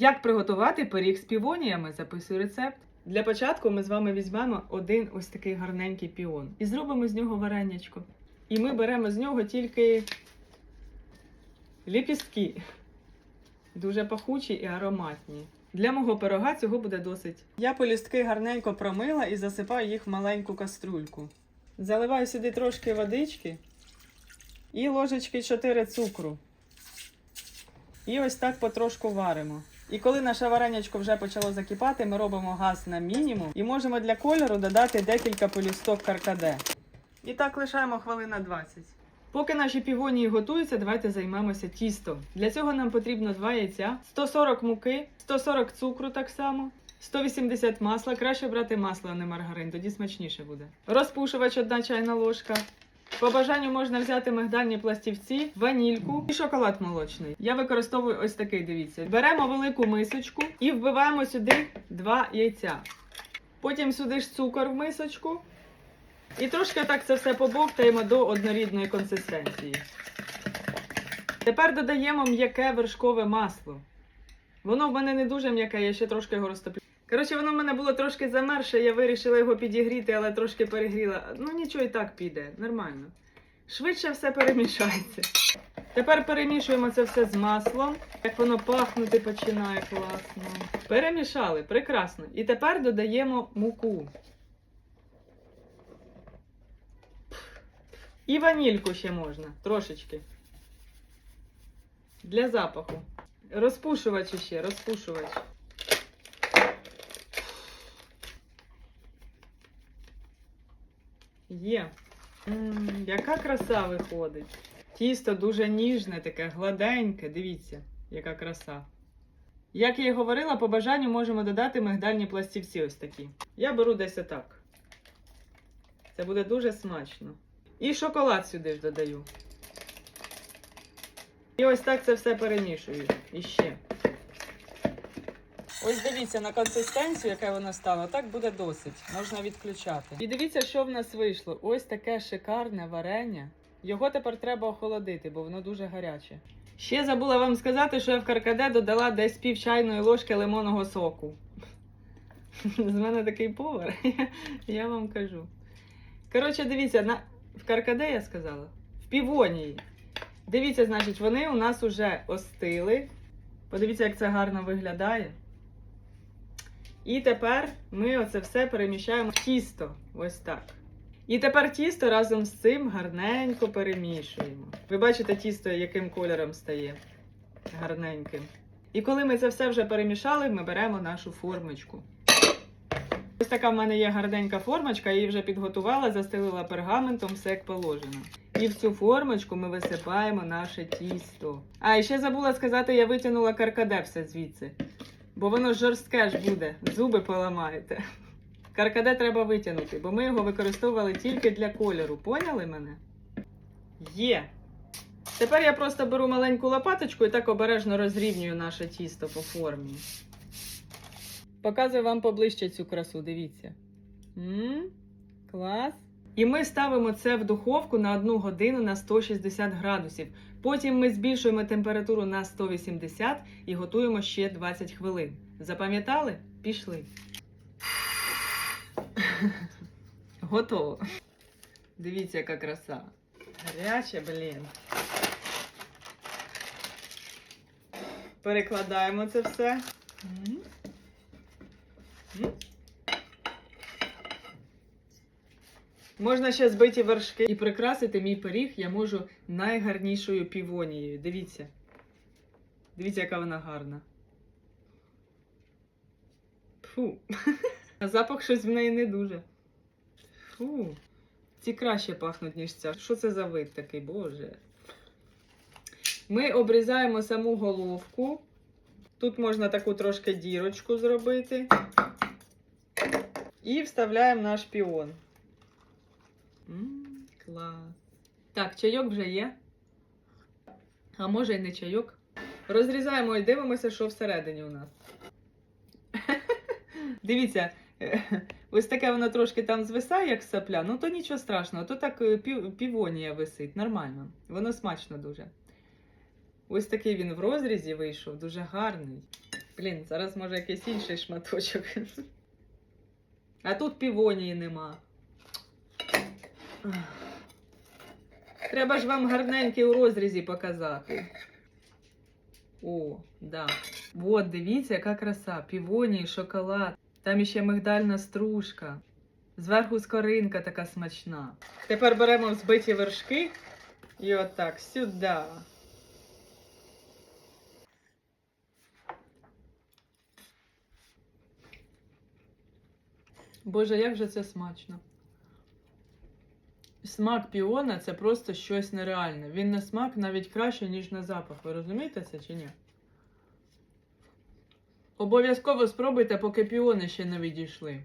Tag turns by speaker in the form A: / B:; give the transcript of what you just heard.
A: Як приготувати пиріг з півоніями? Записую рецепт. Для початку ми з вами візьмемо один ось такий гарненький піон і зробимо з нього варенячко. І ми беремо з нього тільки ліпістки. Дуже пахучі і ароматні. Для мого пирога цього буде досить. Я полістки гарненько промила і засипаю їх в маленьку каструльку. Заливаю сюди трошки водички і ложечки 4 цукру. І ось так потрошку варимо. І коли наше варенячко вже почало закипати, ми робимо газ на мінімум і можемо для кольору додати декілька полісток каркаде. І так лишаємо хвилина 20. Поки наші півонії готуються, давайте займемося тістом. Для цього нам потрібно 2 яйця, 140 муки, 140 цукру так само, 180 масла. Краще брати масло, а не маргарин, тоді смачніше буде. Розпушувач 1 чайна ложка. По бажанню можна взяти мигдальні пластівці, ванільку і шоколад молочний. Я використовую ось такий, дивіться. Беремо велику мисочку і вбиваємо сюди 2 яйця. Потім сюди ж цукор в мисочку. І трошки так це все побовтаємо до однорідної консистенції. Тепер додаємо м'яке вершкове масло. Воно в мене не дуже м'яке, я ще трошки його розтоплю. Коротше, воно в мене було трошки замерше, я вирішила його підігріти, але трошки перегріла. Ну нічого і так піде, нормально. Швидше все перемішається. Тепер перемішуємо це все з маслом. Як воно пахнути починає класно. Перемішали, прекрасно. І тепер додаємо муку. І ванільку ще можна, трошечки. Для запаху. Розпушувач ще, розпушувач. Є. М, яка краса виходить. Тісто дуже ніжне, таке гладеньке. Дивіться, яка краса. Як я і говорила, по бажанню можемо додати мигдальні пластівці ось такі. Я беру десь отак. Це буде дуже смачно. І шоколад сюди ж додаю. І ось так це все перемішую. І ще. Ось дивіться на консистенцію, яка вона стала. Так буде досить. Можна відключати. І дивіться, що в нас вийшло. Ось таке шикарне варення. Його тепер треба охолодити, бо воно дуже гаряче. Ще забула вам сказати, що я в каркаде додала десь пів чайної ложки лимонного соку. З мене такий повар, я вам кажу. Коротше, дивіться, на... в каркаде я сказала? В півонії. Дивіться, значить, вони у нас уже остили. Подивіться, як це гарно виглядає. І тепер ми оце все переміщаємо в тісто. Ось так. І тепер тісто разом з цим гарненько перемішуємо. Ви бачите тісто, яким кольором стає гарненьким. І коли ми це все вже перемішали, ми беремо нашу формочку. Ось така в мене є гарненька формочка, я її вже підготувала, застелила пергаментом, все як положено. І в цю формочку ми висипаємо наше тісто. А, і ще забула сказати, я витягнула каркаде все звідси. Бо воно жорстке ж буде, зуби поламаєте. Каркаде треба витягнути, бо ми його використовували тільки для кольору. Поняли мене? Є. Тепер я просто беру маленьку лопаточку і так обережно розрівнюю наше тісто по формі. Показую вам поближче цю красу, дивіться. М? Клас. І ми ставимо це в духовку на 1 годину на 160 градусів. Потім ми збільшуємо температуру на 180 і готуємо ще 20 хвилин. Запам'ятали? Пішли. Готово. Дивіться, яка краса. Гаряче, блін. Перекладаємо це все. М. М. Можна ще збиті вершки і прикрасити мій пиріг я можу найгарнішою півонією. Дивіться. Дивіться, яка вона гарна. Фу. А запах щось в неї не дуже. Фу. Ці краще пахнуть, ніж ця. Що це за вид такий, боже? Ми обрізаємо саму головку. Тут можна таку трошки дірочку зробити. І вставляємо наш піон. М, клас. Так, чайок вже є. А може й не чайок. Розрізаємо і дивимося, що всередині у нас. Дивіться, ось таке воно трошки там звисає, як сапля. Ну то нічого страшного, то так е, пів, півонія висить, нормально. Воно смачно дуже. Ось такий він в розрізі вийшов, дуже гарний. Блін, зараз може якийсь інший шматочок. А тут півонії нема. Треба ж вам гарненький у розрізі показати. О, да. Вот, дивіться, яка краса. Півонії, шоколад. Там іще мигдальна стружка. Зверху скоринка така смачна. Тепер беремо взбиті вершки і отак сюди. Боже, як же це смачно. Смак піона це просто щось нереальне. Він на смак навіть краще, ніж на запах. Ви розумієте це чи ні? Обов'язково спробуйте, поки піони ще не відійшли.